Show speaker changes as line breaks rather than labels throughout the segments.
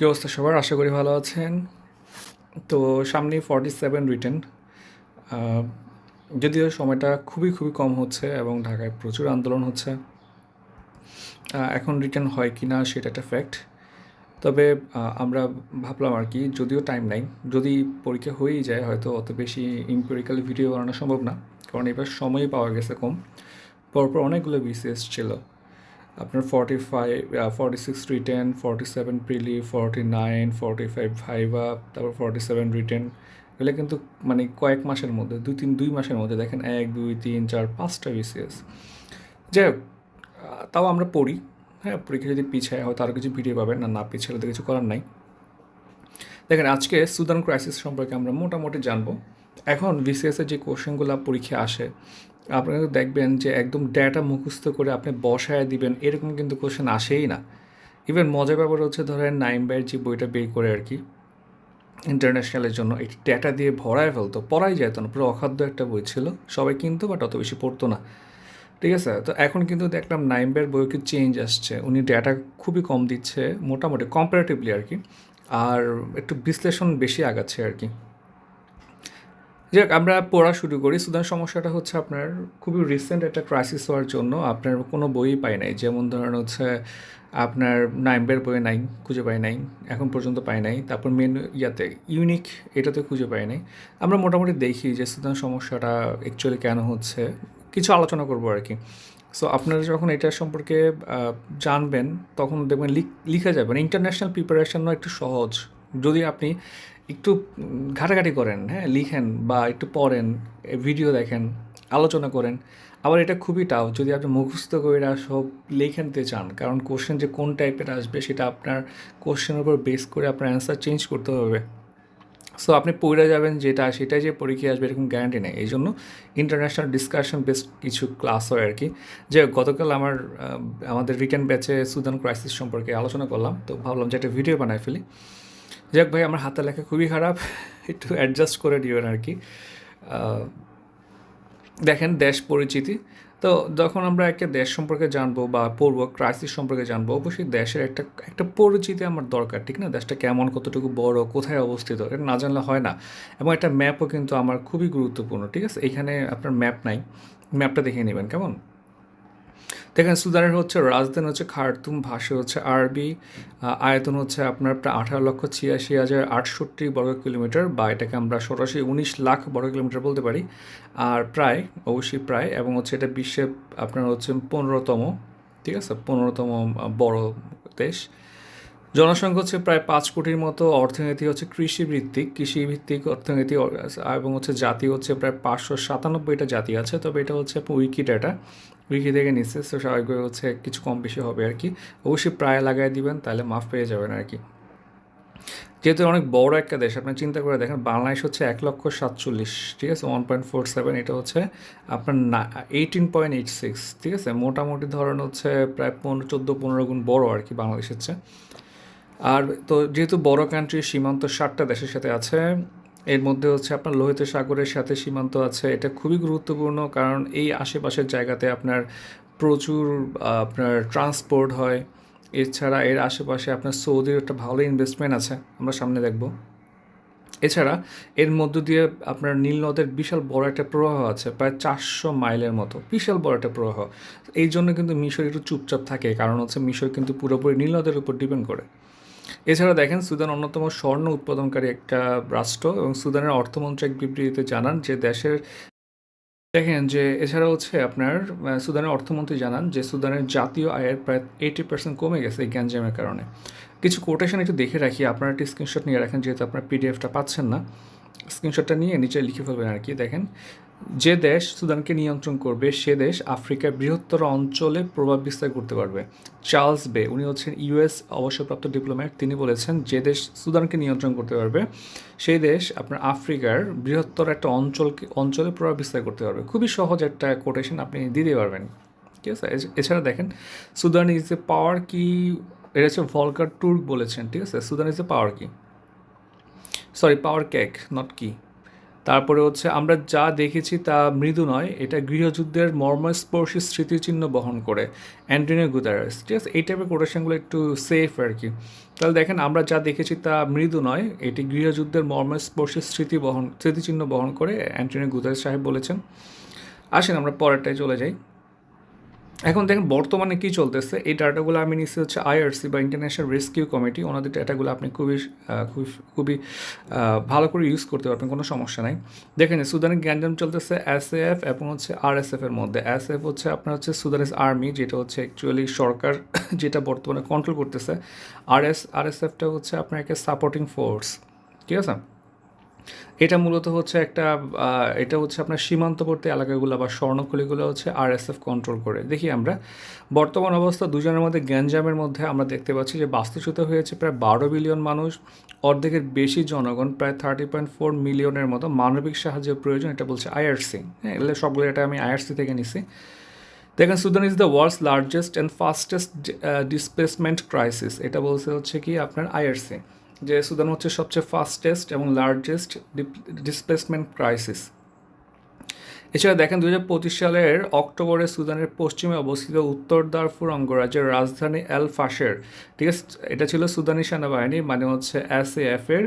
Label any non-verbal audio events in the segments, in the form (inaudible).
কী অবস্থা সবার? আশা করি ভালো আছেন। তো সামনে ফর্টি সেভেন রিটার্ন যদিও সময়টা খুবই খুবই কম হচ্ছে এবং ঢাকায় প্রচুর আন্দোলন হচ্ছে। এখন রিটার্ন হয় কি না সেটা একটা ফ্যাক্ট তবে আমরা ভাবলাম আর কি, যদিও টাইম নাই, যদি পরীক্ষা হয়েই যায়, হয়তো অত বেশি ইম্পেরিক্যাল ভিডিও বানানো সম্ভব না। কারণ এবার সময়ই পাওয়া গেছে কম। পরপর অনেকগুলো বিসিএস ছিল। আপনার forty five forty six written forty seven preli forty nine forty five viva তারপর ফর্টি সেভেন রিটেন এগুলো কিন্তু মানে কয়েক মাসের মধ্যে, দুই তিন, দুই মাসের মধ্যে দেখেন এক, দুই, তিন, চার, পাঁচটা বিসিএস যাই হোক তাও আমরা পড়ি হ্যাঁ পরীক্ষা যদি পিছায় হয়তো আরও কিছু ভিডিও পাবেন না না পিছালে তো কিছু করার নাই। দেখেন, আজকে সুদান ক্রাইসিস সম্পর্কে আমরা মোটামুটি জানব। এখন বিসিএসের যে কোশ্চেনগুলো পরীক্ষা আসে আপনি কিন্তু দেখবেন যে একদম ডেটা মুখস্থ করে আপনি বসায় দিবেন, এরকম কিন্তু কোশ্চেন আসেই না। ইভেন মজার ব্যাপার হচ্ছে ধরেন নাইম বাইয়ের যে বইটা বের করে আর কি ইন্টারন্যাশনালের জন্য এই ডেটা দিয়ে ভরায় ফেলতো, পড়াই যেত না, পুরো অখাদ্য একটা বই ছিল, সবাই কিন্তু বাট অত বেশি পড়তো না। ঠিক আছে? তো এখন কিন্তু দেখলাম নাইম্বের বইয়ে কি চেঞ্জ আসছে, উনি ডেটা খুবই কম দিচ্ছে, মোটামুটি কম্পারেটিভলি আর কি, আর একটু বিশ্লেষণ বেশি আগাচ্ছে আর কি। যাক, আমরা পড়া শুরু করি। সুদান সমস্যাটা হচ্ছে আপনার খুবই রিসেন্ট একটা ক্রাইসিস হওয়ার জন্য আপনার কোনো বই পাই নাই। যেমন ধরেন হচ্ছে আপনার নাইম্বের বইয়ে নাই খুঁজে পাই নাই, এখন পর্যন্ত পাই নাই। তারপর মেন ইয়াতে ইউনিক এটাতে খুঁজে পাই নাই। আমরা মোটামুটি দেখি যে সুদান সমস্যাটা অ্যাকচুয়ালি কেন হচ্ছে, কিছু আলোচনা করব আর কি। সো আপনারা যখন এটা সম্পর্কে জানবেন, তখন দেখবেন লিখ যাবেন ইন্টারন্যাশনাল প্রিপারেশনও একটু সহজ। যদি আপনি একটু ঘাটাঘাটি করেন হ্যাঁ লিখেন বা একটু পড়েন ভিডিও দেখেন, আলোচনা করেন। আবার এটা খুবই টাফ যদি আপনি মুখস্থ করে সব লিখেনতে চান, কারণ কোশ্চেন যে কোন টাইপের আসবে সেটা আপনার কোশ্চেনের উপর বেস করে আপনার অ্যান্সার চেঞ্জ করতে হবে। সো আপনি পড়ে যাবেন যেটা, সেটাই যে পরীক্ষায় আসবে এরকম গ্যারান্টি নেই। এই জন্য ইন্টারন্যাশনাল ডিসকাশন বেসড কিছু ক্লাস হয় আর কি যে গতকাল আমার আমাদের রিটার্ন ব্যাচে সুদান ক্রাইসিস সম্পর্কে আলোচনা করলাম। তো ভাবলাম যে একটা ভিডিও বানাই ফেলি। যাক ভাই, আমার হাতের লেখা খুবই খারাপ। একটু অ্যাডজাস্ট করে দিবেন আর কি। দেখেন দেশ পরিচিতি। তো যখন আমরা একটা দেশ সম্পর্কে জানব বা পড়ব ক্রাইসিস সম্পর্কে জানব, অবশ্যই দেশের একটা একটা পরিচিতি আমার দরকার, ঠিক না? দেশটা কেমন, কতটুকু বড়, কোথায় অবস্থিত, এটা না জানলে হয় না। এবং একটা ম্যাপও কিন্তু আমার খুবই গুরুত্বপূর্ণ, ঠিক আছে? এখানে আপনার ম্যাপ নাই। ম্যাপটা দেখে নেবেন, কেমন? দেখেন সুদানের হচ্ছে রাজধানী হচ্ছে খার্তুম, ভাষা হচ্ছে আরবি আয়তন হচ্ছে আপনার প্রায় আঠারো লক্ষ ছিয়াশি হাজার আটষট্টি বর্গ কিলোমিটার বা এটাকে আমরা সরাসরি উনিশ লাখ বর্গ কিলোমিটার বলতে পারি। আর প্রায়, অবশ্যই প্রায়, এবং হচ্ছে এটা বিশ্বে আপনার হচ্ছে পনেরোতম, ঠিক আছে? পনেরোতম বড় দেশ। জনসংখ্যা হচ্ছে প্রায় পাঁচ কোটির মতো, অর্থনীতি হচ্ছে কৃষিভিত্তিক কৃষিভিত্তিক অর্থনীতি, এবং হচ্ছে জাতি হচ্ছে প্রায় পাঁচশো সাতানব্বইটা জাতি আছে, তবে এটা হচ্ছে উইকি ডাটা উইকি থেকে নিচ্ছে তো স্বাভাবিকভাবে হচ্ছে কিছু কম বেশি হবে আর কি। অবশ্যই প্রায় লাগাই দিবেন, তাহলে মাফ পেয়ে যাবেন আর কি। যেহেতু অনেক বড় একটা দেশ, আপনি চিন্তা করে দেখেন, বাংলাদেশ হচ্ছে এক লক্ষ সাতচল্লিশ, ঠিক আছে? ওয়ান পয়েন্ট ফোর সেভেন এটা হচ্ছে আপনার না এইটিন পয়েন্ট এইট সিক্স ঠিক আছে? মোটামুটি ধরেন হচ্ছে প্রায় পনেরো, চোদ্দ, পনেরো গুণ বড় আর কি বাংলাদেশের চেয়ে। আর তো যেহেতু বড় কান্ট্রি সীমান্ত ষাটটা দেশের সাথে আছে এর মধ্যে হচ্ছে আপনার লোহিত সাগরের সাথে সীমান্ত আছে, এটা খুবই গুরুত্বপূর্ণ কারণ এই আশেপাশের জায়গাতে আপনার প্রচুর আপনার ট্রান্সপোর্ট হয়। এছাড়া এর আশেপাশে আপনার সৌদির একটা ভালো ইনভেস্টমেন্ট আছে, আমরা সামনে দেখব। এছাড়া এর মধ্য দিয়ে আপনার নীল নদের বিশাল বড় একটা প্রবাহ আছে, প্রায় চারশো মাইলের মতো, বিশাল বড় একটা প্রবাহ। এই জন্য কিন্তু মিশর একটু চুপচাপ থাকে, কারণ হচ্ছে মিশর কিন্তু পুরোপুরি নীল নদের উপর ডিপেন্ড করে। এছাড়া দেখেন, সুদান অন্যতম স্বর্ণ উৎপাদনকারী একটা রাষ্ট্র এবং সুদানের অর্থমন্ত্রী এক বিবৃতিতে জানান যে দেশের দেখেন যে এছাড়া হচ্ছে আপনার সুদানের অর্থমন্ত্রী জানান যে সুদানের জাতীয় আয়ের প্রায় এইটি পার্সেন্ট কমে গেছে এই গ্যাঞ্জামের কারণে। কিছু কোটেশন একটু দেখে রাখি, আপনারা একটি স্ক্রিনশট নিয়ে রাখেন, যেহেতু আপনার পিডিএফটা পাচ্ছেন না। স্ক্রিনশটটা নিয়ে নিচে লিখে ফেলবেন আর কি, দেখেন। যে দেশ সুদানকে নিয়ন্ত্রণ করবে, সে দেশ আফ্রিকার বৃহত্তর অঞ্চলে প্রভাব বিস্তার করতে পারবে। চার্লস বে, উনি হচ্ছেন ইউএস অবসরপ্রাপ্ত ডিপ্লোম্যাট, তিনি বলেছেন, যে দেশ সুদানকে নিয়ন্ত্রণ করতে পারবে, সেই দেশ আপনার আফ্রিকার বৃহত্তর একটা অঞ্চলকে, অঞ্চলে প্রভাব বিস্তার করতে পারবে। খুবই সহজ একটা কোটেশন আপনি দিতে পারবেন। ঠিক আছে? এছাড়া দেখেন, সুদান ইজ এ পাওয়ার কি এটা হচ্ছে ভলকার টুর্ক বলেছেন, ঠিক আছে? সুদান ইজ এ পাওয়ার কি? সরি পাওয়ার কেক নট কি। তারপরে হচ্ছে আমরা যা দেখেছি তা মৃদু নয়, এটা গৃহযুদ্ধের মর্মস্পর্শী স্মৃতিচিহ্ন বহন করে। অ্যান্টনিও গুদারাস ঠিক আছে এই টাইপের কোটেশনগুলো একটু সেফ আর কি। তাহলে দেখেন, আমরা যা দেখেছি তা মৃদু নয়, এটি গৃহযুদ্ধের মর্মস্পর্শী স্মৃতি বহন, স্মৃতিচিহ্ন বহন করে অ্যান্টনিও গুদারাস সাহেব বলেছেন। আসেন, আমরা পরেরটায় চলে যাই। এখন দেখেন বর্তমানে কি চলতেছে? এই ডাটাগুলো আমি নিচ্ছি হচ্ছে আইআরসি বা ইন্টারন্যাশনাল রেস্কিউ কমিটি। ওনাদের ডাটাগুলো আপনি খুবই খুবই খুবই ভালো করে ইউজ করতে পারবেন, কোনো সমস্যা নাই। দেখেন সুদানে গ্যাঞ্জাম চলতেছে এস এফ এবং হচ্ছে আরএসএফ এর মধ্যে। এস এফ হচ্ছে আপনার হচ্ছে সুদানিস আর্মি, যেটা হচ্ছে অ্যাকচুয়ালি সরকার (coughs) যেটা বর্তমানে কন্ট্রোল করতেছে। আর এস আর এস এফটা হচ্ছে আপনার একটা সাপোর্টিং ফোর্স ঠিক আছে? এটা মূলত হচ্ছে একটা এটা হচ্ছে আপনার সীমান্তবর্তী এলাকাগুলো বা স্বর্ণখলিগুলো হচ্ছে আরএসএফ কন্ট্রোল করে। দেখি আমরা, বর্তমান অবস্থা দুজনের মধ্যে গ্যাঞ্জামের মধ্যে আমরা দেখতে পাচ্ছি যে বাস্তুচ্যুত হয়েছে প্রায় বারো বিলিয়ন মানুষ, অর্ধেকের বেশি জনগণ, প্রায় থার্টি পয়েন্ট ফোর মিলিয়নের মতো মানবিক সাহায্যের প্রয়োজন, এটা বলছে আইআরসি হ্যাঁ এগুলো সবগুলো এটা আমি আইআরসি থেকে নিছি। দেখেন, Sudan is the world's largest and fastest displacement crisis এটা বলছে হচ্ছে কি আপনার আইআরসি যে সুদান হচ্ছে সবচেয়ে ফাস্টেস্ট এবং লার্জেস্ট ডিসপ্লেসমেন্ট ক্রাইসিস এছাড়া দেখেন দু হাজার পঁচিশ সালের অক্টোবরে সুদানের পশ্চিমে অবস্থিত উত্তর দারফুর অঙ্গরাজ্যের রাজধানী এল ফাশের, ঠিক আছে? এটা ছিল সুদানি সেনাবাহিনী মানে হচ্ছে এস এর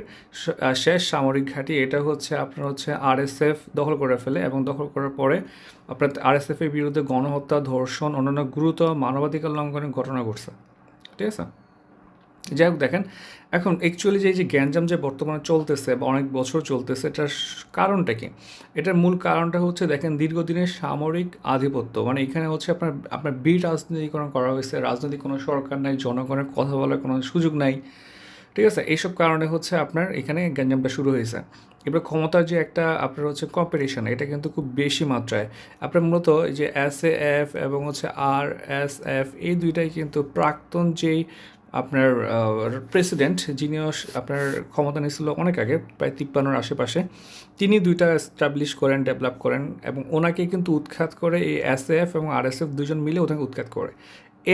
শেষ সামরিক ঘাঁটি। এটা হচ্ছে আপনার হচ্ছে আরএসএফ দখল করে ফেলে এবং দখল করার পরে আপনার আরএসএফ এর বিরুদ্ধে গণহত্যা, ধর্ষণ, অন্যান্য গুরুতর মানবাধিকার লঙ্ঘনের ঘটনা ঘটছে, ঠিক আছে? যাই হোক দেখেন, এখন অ্যাকচুয়ালি যে এই যে গ্যাঞ্জাম যে বর্তমানে চলতেছে বা অনেক বছর চলতেছে, এটার কারণটা কি? এটার মূল কারণটা হচ্ছে দেখেন, দীর্ঘদিনের সামরিক আধিপত্য। মানে এখানে হচ্ছে আপনার আপনার বি রাজনীতিকরণ করা হয়েছে রাজনৈতিক কোনো সরকার নাই, জনগণের কথা বলার কোনো সুযোগ নাই। ঠিক আছে? এইসব কারণে হচ্ছে আপনার এখানে গ্যাঞ্জামটা শুরু হয়েছে। এবার ক্ষমতার যে একটা আপনার হচ্ছে কম্পিটিশন এটা কিন্তু খুব বেশি মাত্রায়। আপনার মূলত এই যে এস এ এফ এবং হচ্ছে আর এস এফ এই দুইটাই কিন্তু প্রাক্তন যেই আপনার প্রেসিডেন্ট যিনিও আপনার ক্ষমতা নিয়েছিল অনেক আগে, প্রায় তিপ্পান্নর আশেপাশে, তিনি দুইটা এস্টাবলিশ করেন ডেভেলপ করেন এবং ওনাকে কিন্তু উৎখাত করে এই এস এফ এবং আর এস এফ দুজন মিলে ওনাকে উৎখাত করে।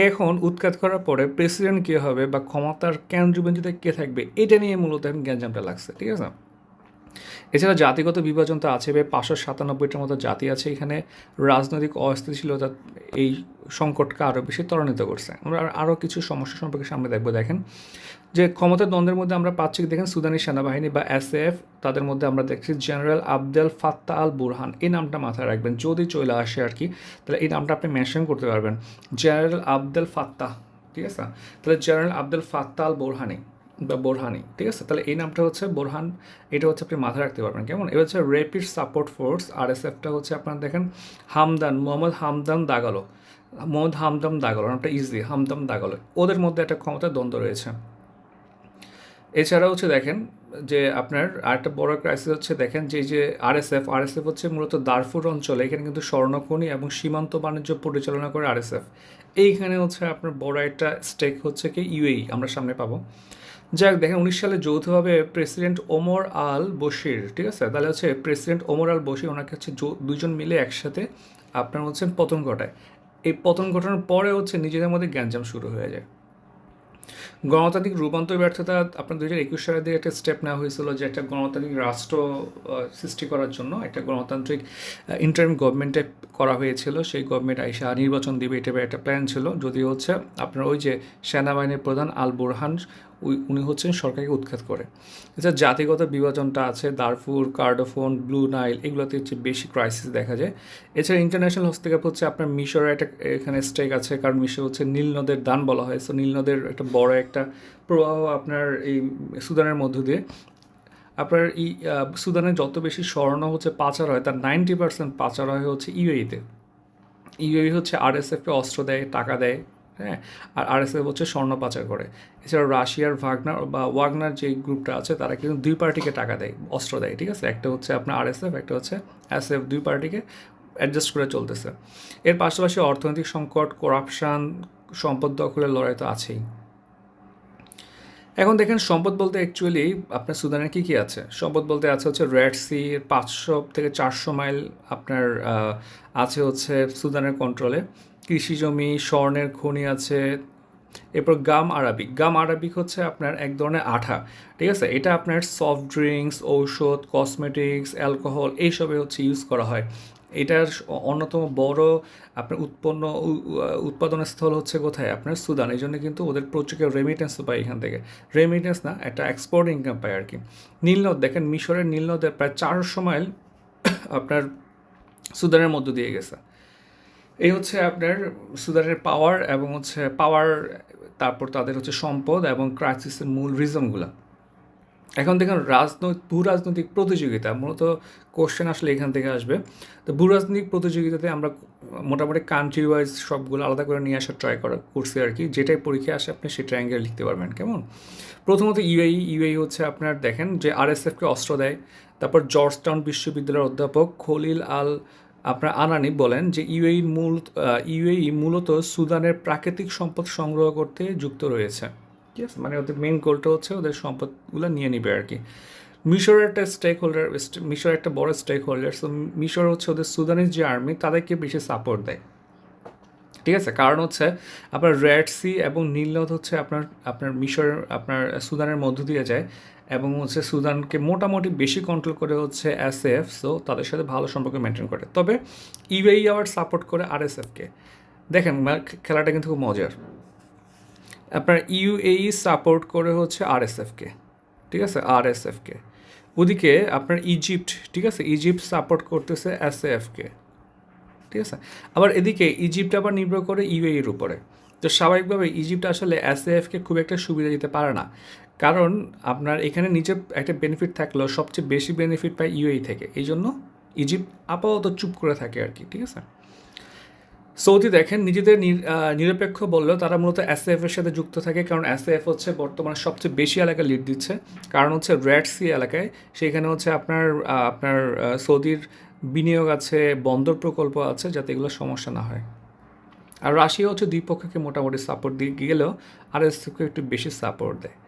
এখন উৎখাত করার পরে প্রেসিডেন্ট কে হবে বা ক্ষমতার কেন্দ্রবিন্দুতে কে থাকবে, এটা নিয়ে মূলত এখন গ্যাঞ্জামটা লাগছে, ঠিক আছে? এছাড়া জাতিগত বিভাজন তো আছে প্রায় পাঁচশো সাতানব্বইটার মতো জাতি আছে এখানে। রাজনৈতিক অস্থিতিশীলতা এই সংকটকে আরও বেশি ত্বরান্বিত করছে। আমরা আরও কিছু সমস্যা সম্পর্কে সামনে দেখব, দেখেন। যে ক্ষমতার দ্বন্দ্বের মধ্যে আমরা পাচ্ছি দেখেন, সুদানি সেনাবাহিনী বা এসএফ তাদের মধ্যে আমরা দেখছি general Abdel Fattah al Burhan. এই নামটা মাথায় রাখবেন, যদি চলে আসে আর কি, তাহলে এই নামটা আপনি মেনশন করতে পারবেন। জেনারেল আবদেল ফাত্তা, ঠিক আছে? তাহলে general Abdel Fattah al Burhani বা বোরহানি, ঠিক আছে? তাহলে এই নামটা হচ্ছে বোরহান, এটা হচ্ছে আপনি মাথায় রাখতে পারবেন। কেমন? এবার হচ্ছে rapid support force R S এফটা হচ্ছে আপনার দেখেন, হামদান, মোহাম্মদ হামদান দাগালো। মোহাম্মদ হামদাম দাগালো, নামটা ইজি হামদাম দাগালো। ওদের মধ্যে একটা ক্ষমতার দ্বন্দ্ব রয়েছে। এছাড়া হচ্ছে দেখেন যে আপনার আরেকটা বড় ক্রাইসিস হচ্ছে, দেখেন যে যে আরএসএফ আরএসএফ হচ্ছে মূলত দারফুর অঞ্চলে, এখানে কিন্তু স্বর্ণখনি এবং সীমান্ত বাণিজ্য পরিচালনা করে আরএসএফ। এইখানে হচ্ছে আপনার বড় একটা স্টেক হচ্ছে কি? ইউএই আমরা সামনে পাবো। যাক, দেখেন উনিশ সালে যৌথভাবে প্রেসিডেন্ট ওমর আল বশির, ঠিক আছে? তাহলে হচ্ছে প্রেসিডেন্ট ওমর আল বশির, ওনাকে হচ্ছে দুজন মিলে একসাথে আপনার হচ্ছে পতন ঘটায়। এই পতন ঘটানোর পরে হচ্ছে নিজেদের মধ্যে গ্যাঞ্জাম শুরু হয়ে যায়। গণতান্ত্রিক রূপান্তর ব্যর্থতা আপনার দুই হাজার একুশ সালে দিয়ে একটা স্টেপ নেওয়া হয়েছিল যে একটা গণতান্ত্রিক রাষ্ট্র সৃষ্টি করার জন্য একটা গণতান্ত্রিক ইন্টারিম গভর্নমেন্টে করা হয়েছিল। সেই গভর্নমেন্ট আইসা নির্বাচন দিবে এটা একটা প্ল্যান ছিল। যদিও হচ্ছে আপনার ওই যে সেনাবাহিনীর প্রধান আল বুরহান উনি হচ্ছেন সরকারকে উৎখাত করে। এছাড়া জাতিগত বিভাজনটা আছে দারফুর কার্ডোফোন ব্লু নাইল এগুলোতে হচ্ছে বেশি ক্রাইসিস দেখা যায়। এছাড়া ইন্টারন্যাশনাল হস্তক্ষেপ হচ্ছে আপনার মিশরের একটা এখানে স্টেক আছে কারণ মিশর হচ্ছে নীল নদের দান বলা হয়। সো নীল নদের একটা বড় একটা প্রবাহ আপনার এই সুদানের মধ্য দিয়ে। আপনার আহ, সুদানে যত বেশি স্বর্ণ হচ্ছে পাচার হয় তার নাইনটি পার্সেন্ট পাচার হয় হচ্ছে ইউএইতে। ইউএই হচ্ছে আরএসএফকে অস্ত্র দেয় টাকা দেয় হ্যাঁ? আর আরএসএফ হচ্ছে স্বর্ণ পাচার করে। এছাড়া রাশিয়ার ভাগনার বা ওয়াগনার যে গ্রুপটা আছে, তারা কিন্তু দুই পার্টিকে টাকা দেয়, অস্ত্র দেয়, ঠিক আছে? একটা হচ্ছে আপনার আরএসএফ, একটা হচ্ছে এসএফ দুই পার্টিকে অ্যাডজাস্ট করে চলতেছে। এর পাশাপাশি অর্থনৈতিক সংকট করাপশান সম্পদ দখলের লড়াই তো আছেই। এখন দেখেন, সম্পদ বলতে অ্যাকচুয়ালি আপনার সুদানের কী কী আছে? সম্পদ বলতে আছে হচ্ছে রেড সি পাঁচশো থেকে চারশো মাইল আপনার আছে হচ্ছে সুদানের কন্ট্রোলে কৃষি জমি, স্বর্ণের খনি আছে, এরপর গাম আরাবিক। গাম আরাবিক হচ্ছে আপনার এক ধরনের আঠা, ঠিক আছে? এটা আপনার সফট ড্রিঙ্কস ঔষধ কসমেটিক্স অ্যালকোহল এইসবে হচ্ছে ইউজ করা হয়। এটার অন্যতম বড় আপনার উৎপন্ন, উ- উ- উৎপাদনের স্থল হচ্ছে কোথায়? আপনার সুদান। এই জন্য কিন্তু ওদের প্রচুর রেমিটেন্স পায় এখান থেকে। রেমিটেন্স না, একটা এক্সপোর্ট ইনকাম পায় আর কি নীলনদ, দেখেন মিশরের নীলনদের প্রায় চারশো মাইল (coughs) আপনার সুদানের মধ্য দিয়ে গেছে। এই হচ্ছে আপনার সুদানের পাওয়ার এবং হচ্ছে পাওয়ার তারপর তাদের হচ্ছে সম্পদ এবং ক্রাইসিসের মূল রিজনগুলো এখন দেখুন রাজনৈতিক ভূ রাজনৈতিক প্রতিযোগিতা, মূলত কোশ্চেন আসলে এখান থেকে আসবে। তো ভূ রাজনৈতিক প্রতিযোগিতাতে আমরা মোটামুটি কান্ট্রি ওয়াইজ সবগুলো আলাদা করে নিয়ে আসার ট্রাই করা করছি আর কি। যেটাই পরীক্ষা আসে আপনি সেটা অ্যাঙ্গেল লিখতে পারবেন, কেমন? প্রথমত ইউএই ইউএই হচ্ছে আপনার দেখেন যে আরএসএফকে অস্ত্র দেয়। তারপর জর্জটাউন বিশ্ববিদ্যালয়ের অধ্যাপক খলিল আল আপনার আনানি বলেন যে ইউএই মূল ইউএই মূলত সুদানের প্রাকৃতিক সম্পদ সংগ্রহ করতে যুক্ত রয়েছে। ঠিক আছে মানে ওদের মেন গোলটা হচ্ছে ওদের সম্পদগুলো নিয়ে নিবে আর কি। মিশরের একটা স্টেক হোল্ডার মিশর একটা বড় স্টেক হোল্ডার সো মিশর হচ্ছে ওদের সুদানের যে আর্মি তাদেরকে বেশি সাপোর্ট দেয়। ঠিক আছে? কারণ হচ্ছে আপনার রেড সি এবং নীলনদ হচ্ছে আপনার আপনার মিশর, আপনার সুদানের মধ্য দিয়ে যায়। এবং হচ্ছে সুদানকে মোটামুটি বেশি কন্ট্রোল করে হচ্ছে এস এফ সো তাদের সাথে ভালো সম্পর্ক মেনটেন করে। তবে ইউএই আবার সাপোর্ট করে আর এস এফকে দেখেন খেলাটা কিন্তু খুব মজার। আপনার ইউএই সাপোর্ট করে হচ্ছে আরএসএফকে ঠিক আছে? আর আরএসএফকে ওদিকে আপনার ইজিপ্ট ঠিক আছে? ইজিপ্ট সাপোর্ট করতেছে এস এসএফকে ঠিক আছে? আবার এদিকে ইজিপ্ট আবার নির্ভর করে ইউএইয়ের উপরে। তো স্বাভাবিকভাবে ইজিপ্ট আসলে এস এসএএফকে খুব একটা সুবিধা দিতে পারে না। কারণ আপনার এখানে নিচে একটা বেনিফিট থাকলেও সবচেয়ে বেশি বেনিফিট পায় ইউএই থেকে। এই জন্য ইজিপ্ট আপাতত চুপ করে থাকে আর কি, ঠিক আছে? সৌদি দেখেন, নিজেদের নির- নিরপেক্ষ বললেও তারা মূলত এসএফ এর সাথে যুক্ত থাকে, কারণ এসএফ হচ্ছে বর্তমানে সবচেয়ে বেশি এলাকা লিড দিচ্ছে। কারণ হচ্ছে রেড সি এলাকায়, সেখানে হচ্ছে আপনার আপনার সৌদির বিনিয়োগ আছে, বন্দর প্রকল্প আছে, যাতে এগুলো সমস্যা না হয়। আর রাশিয়া হচ্ছে দুই পক্ষকে মোটামুটি সাপোর্ট দিয়ে গেলেও আর একটু বেশি সাপোর্ট দেয়।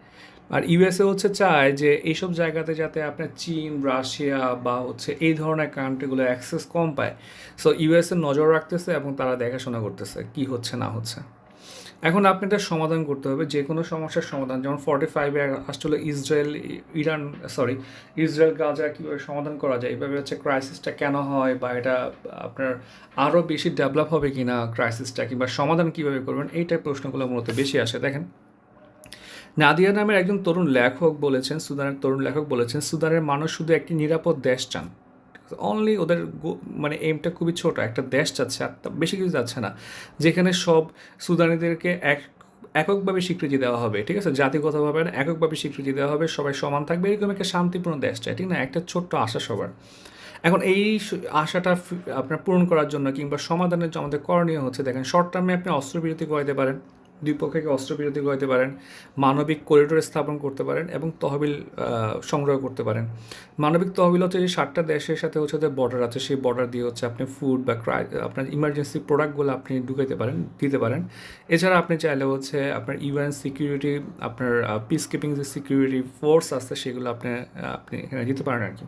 আর ইউএসএ হচ্ছে চায় যে এইসব জায়গাতে যাতে আপনার চীন, রাশিয়া বা হচ্ছে এই ধরনের কান্ট্রিগুলো অ্যাক্সেস কম পায়। সো ইউএসএ নজর রাখতেছে এবং তারা দেখাশোনা করতেছে কি হচ্ছে, না হচ্ছে। এখন আপনি এটা সমাধান করতে হবে যে কোনো সমস্যার সমাধান। যেমন ফর্টি ফাইভে আসলে Israel, Iran sorry Israel, Gaza কীভাবে সমাধান করা যায়? এইভাবে হচ্ছে ক্রাইসিসটা কেন হয় বা এটা আপনার আরও বেশি ডেভেলপ হবে কি না ক্রাইসিসটা কিংবা সমাধান কীভাবে করবেন এইটাই প্রশ্নগুলো মূলত বেশি আসে। দেখেন। নাদিয়া নামের একজন তরুণ লেখক বলেছেন, সুদানের তরুণ লেখক বলেছেন, সুদানের মানুষ শুধু একটি নিরাপদ দেশ চান। অনলি ওদের মানে এমটা খুবই ছোট, একটা দেশ চাচ্ছে, আর বেশি কিছু যাচ্ছে না। যেখানে সব সুদানিদেরকে এক এককভাবে স্বীকৃতি দেওয়া হবে, ঠিক আছে? জাতিগতভাবে না, এককভাবে স্বীকৃতি দেওয়া হবে, সবাই সমান থাকবে, এরকম একটা শান্তিপূর্ণ দেশ চাই, ঠিক না? একটা ছোট্ট আশা সবার। এখন এই আশাটা আপনার পূরণ করার জন্য কিংবা সমাধানের জন্য আমাদের করণীয় হচ্ছে, দেখেন শর্ট টার্মে আপনি অস্ত্রবিরতি করাইতে পারেন। দুই পক্ষকে অস্ত্রবিরতি করাইতে পারেন, মানবিক করিডোর স্থাপন করতে পারেন এবং তহবিল সংগ্রহ করতে পারেন। মানবিক তহবিল হচ্ছে যে সাতটা দেশের সাথে হচ্ছে যে বর্ডার আছে, সেই বর্ডার দিয়ে হচ্ছে আপনি ফুড বা ক্রাই আপনার ইমার্জেন্সি প্রোডাক্টগুলো আপনি ঢুকাইতে পারেন, দিতে পারেন। এছাড়া আপনি চাইলে হচ্ছে আপনার ইউএন সিকিউরিটি আপনার পিস কিপিং যে সিকিউরিটি ফোর্স আছে, সেগুলো আপনি আপনি এখানে দিতে পারেন আর কি।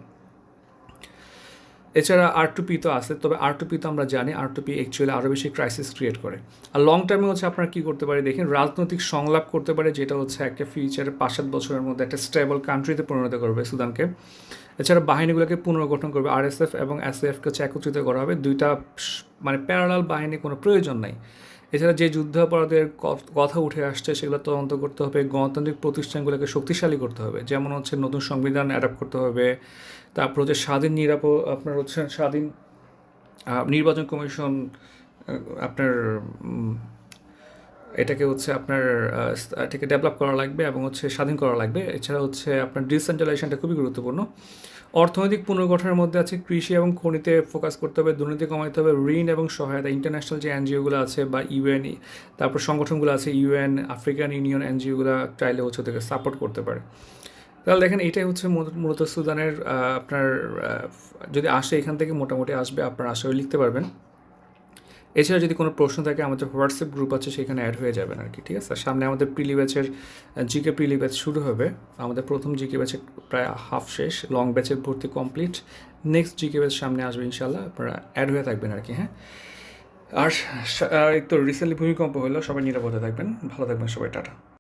এছাড়া আর টু পি তো আছে, তবে আর টু পি তো আমরা জানি আর টু পি অ্যাকচুয়ালি আরও বেশি ক্রাইসিস ক্রিয়েট করে। আর লং টার্মে হচ্ছে আপনারা কী করতে পারে, দেখেন রাজনৈতিক সংলাপ করতে পারে, যেটা হচ্ছে একটা ফিউচারে পাঁচ সাত বছরের মধ্যে একটা স্টেবল কান্ট্রিতে পরিণত করবে সুদানকে। এছাড়া বাহিনীগুলোকে পুনর্গঠন করবে আরএসএফ এবং এসএফকে হচ্ছে একত্রিত করা হবে। দুইটা মানে প্যারালাল বাহিনী কোনো প্রয়োজন নাই। এছাড়া যে যুদ্ধাপরাধের কথা উঠে আসছে, সেগুলো তদন্ত করতে হবে, গণতান্ত্রিক প্রতিষ্ঠানগুলোকে শক্তিশালী করতে হবে। যেমন হচ্ছে নতুন সংবিধান অ্যাডাপ্ট করতে হবে তারপর হচ্ছে স্বাধীন নিরাপদ আপনার হচ্ছে স্বাধীন নির্বাচন কমিশন আপনার এটাকে হচ্ছে আপনার এটাকে ডেভেলপ করা লাগবে এবং হচ্ছে স্বাধীন করা লাগবে। এছাড়া হচ্ছে আপনার ডিসেন্ট্রালাইজেশনটা খুবই গুরুত্বপূর্ণ। অর্থনৈতিক পুনর্গঠনের মধ্যে আছে কৃষি এবং খনিতে ফোকাস করতে হবে, দুর্নীতি কমাতে হবে, ঋণ এবং সহায়তা ইন্টারন্যাশনাল যে এনজিওগুলো আছে বা ইউএন তারপর সংগঠনগুলো আছে ইউএন আফ্রিকান ইউনিয়ন এনজিওগুলো চাইলে হচ্ছে ওদেরকে সাপোর্ট করতে পারে। তাহলে দেখেন এটাই হচ্ছে মূলত- সুদানের আপনার যদি আসে এখান থেকে মোটামুটি আসবে, আপনার আশা লিখতে পারবেন। এছাড়া যদি কোনো প্রশ্ন থাকে, আমাদের হোয়াটসঅ্যাপ গ্রুপ আছে, সেখানে অ্যাড হয়ে যাবেন আর কি, ঠিক আছে? সামনে আমাদের প্রিলি ব্যাচের জিকে প্রিলি ব্যাচ শুরু হবে। আমাদের প্রথম জিকে ব্যাচের প্রায় হাফ শেষ লং ব্যাচের ভর্তি কমপ্লিট নেক্সট জিকে ব্যাচ সামনে আসবে ইনশাল্লাহ আপনারা অ্যাড হয়ে থাকবেন আর কি হ্যাঁ? আর তো রিসেন্টলি ভূমিকম্প হলো, সবাই নিরাপদে থাকবেন। ভালো থাকবেন সবাই, টাটা।